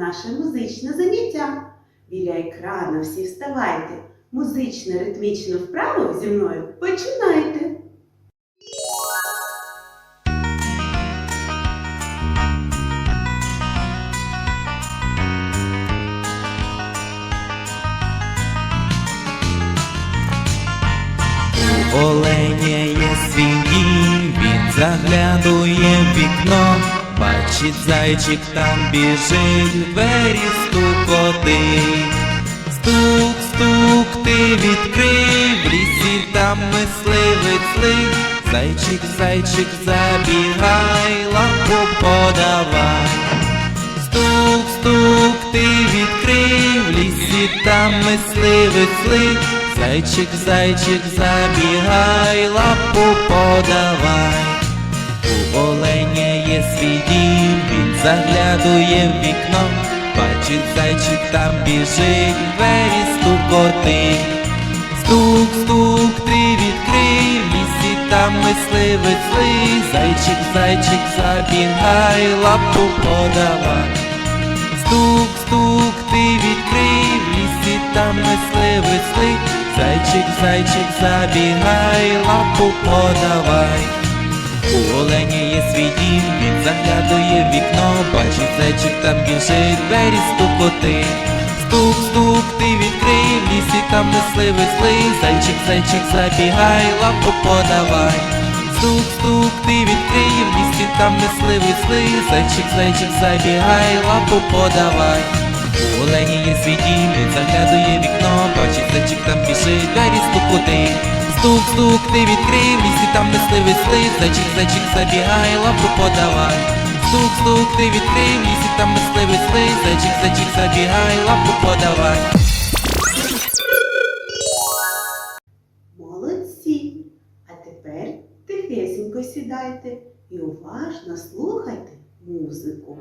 наше музичне заняття. Біля екрану всі вставайте. Музично ритмічну вправу зі мною починайте. Оленя є свій дім, він заглядує в вікно, бачить зайчик там біжить, двері стукотить. Стук, стук, ти відкрив, в лісі там мисливець злий. Зайчик, зайчик, забігай, лапу подавай. Стук, стук, ти відкрив, в лісі там мисливець злий. Зайчик, зайчик, забігай, лапу подавай. Свій він заглядує в вікно, бачить зайчик там біжить, двері стукотить. Стук, стук, ти відкрив, лісі там мисливець злий, зайчик, зайчик, забігай, лапу подавай. Стук, стук, ти відкрив, лісі там мисливець злий, зайчик, зайчик, забігай, лапу подавай. У оленя є свій дім, він заглядує в вікно, бачить зайчик там біжить, двері стукоти. Стук, стук, ти відкрив, в лісі там мисливець злий, зайчик, зайчик, забігай, лапу подавай. Стук, стук, ти відкрив, в лісі там мисливець злий, зайчик, зайчик, забігай, лапу подавай. У олені є свій дім, він заглядує в вікно, бачить зайчик там біжить, двері стукоти. Стук, стук, ти відкрив, лісі там мисливець злий, зайчик, зайчик, забігай, лапу подавай. Стук, стук, ти відкрив, лісі там мисливець злий, зайчик, зайчик, забігай, лапу подавай. Молодці! А тепер тихесенько сідайте і уважно слухайте музику.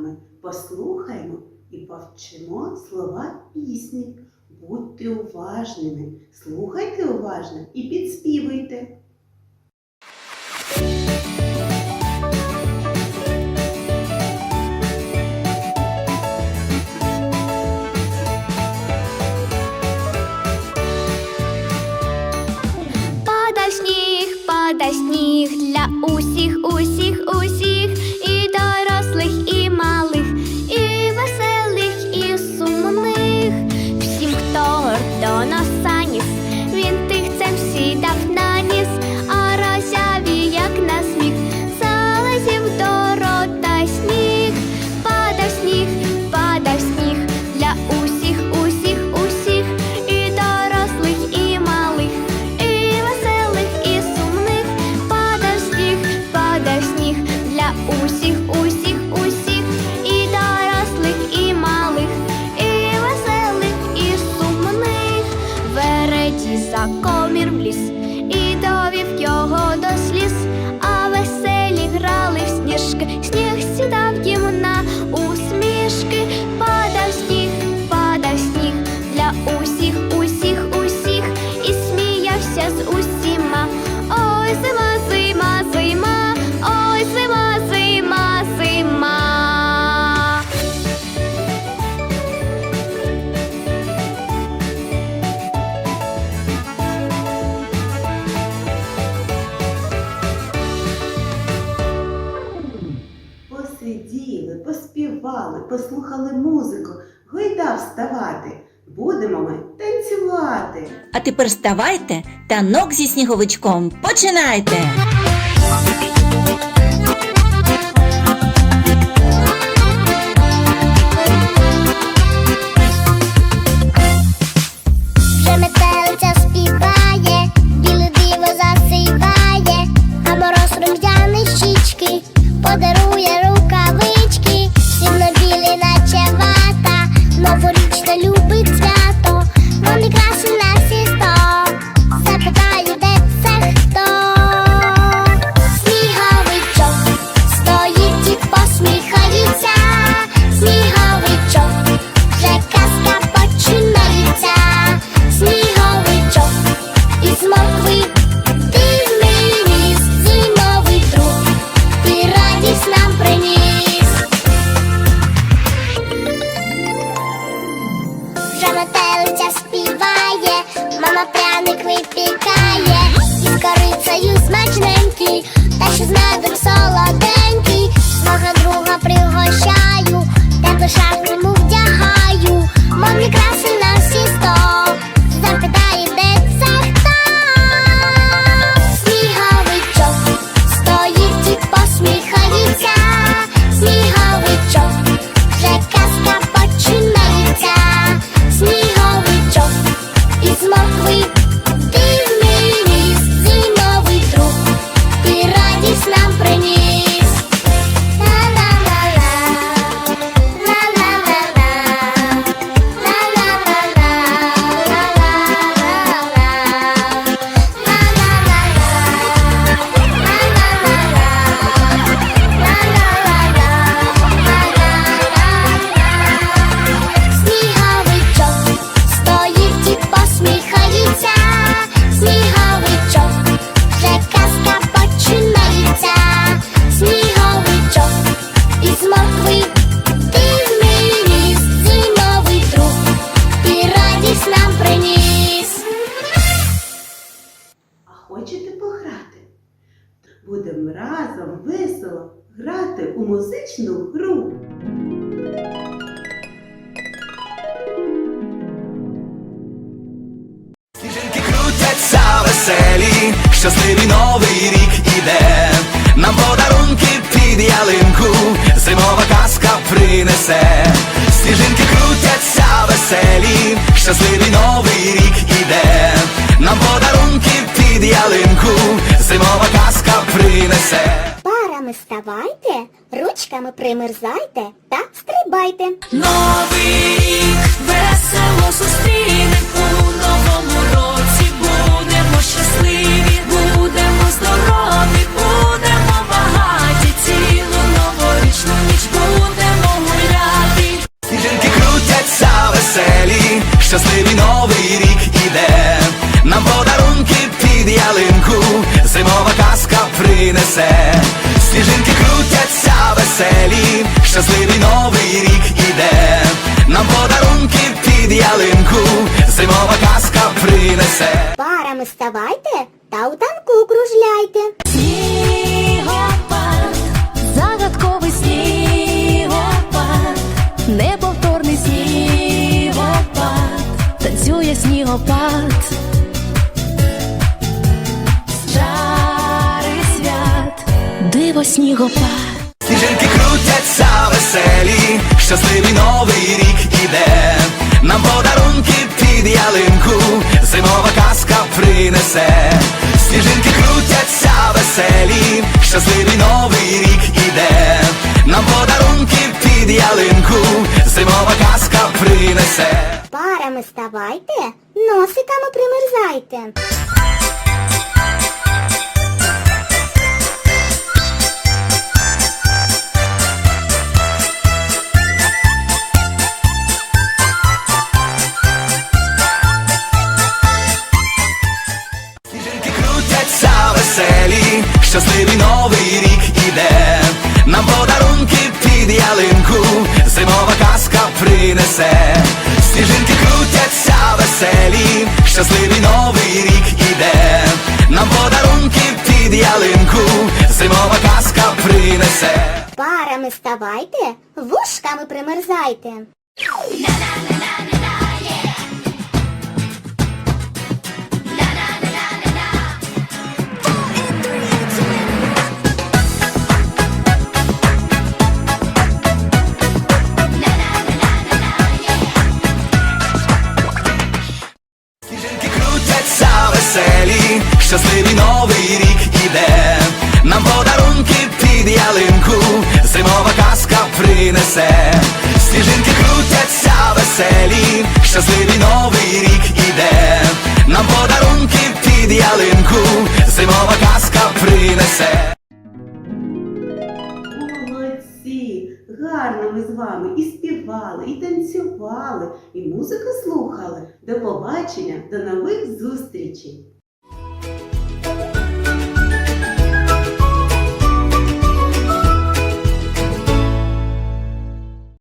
Вами послухаємо і повчимо слова пісні. Будьте уважними, слухайте уважно і підспівуйте. Падав сніг, падав сніг для усіх, музику, гойда вставати. Будемо ми танцювати. А тепер вставайте, танок зі сніговичком починайте! Щасливий новий рік іде. Нам подарунки під ялинку, зимова казка принесе. Сніжинки крутяться веселі, щасливий новий рік іде. Нам подарунки під ялинку, зимова казка принесе. Парами ставайте, ручками примерзайте та стрибайте. Новий рік весело зустрінем щасливий новий рік іде. Нам подарунки під ялинку, зимова казка принесе. Сніжинки крутяться веселі, щасливий новий рік іде. Нам подарунки під ялинку, зимова казка принесе. Парами ставайте та у танку кружляйте. Снігопад, загадковий снігопад, неповторний танцює снігопад. старий свят, диво снігопад. Сніжинки крутяться веселі, щасливий новий рік іде. Нам подарунки під ялинку, зимова казка принесе. Ставайте, носиками примерзайте. Щасливий новий рік іде. Нам подарунки під ялинку, зимова казка принесе. Веселі, щасливий новий рік іде. Нам подарунки під ялинку, зимова казка принесе. Парами ставайте, вушками примерзайте. Щасливий новий рік іде. Нам подарунки під ялинку, зимова казка принесе. Молодці! Гарно ми з вами і співали, і танцювали, і музику слухали. До побачення, до нових зустрічей!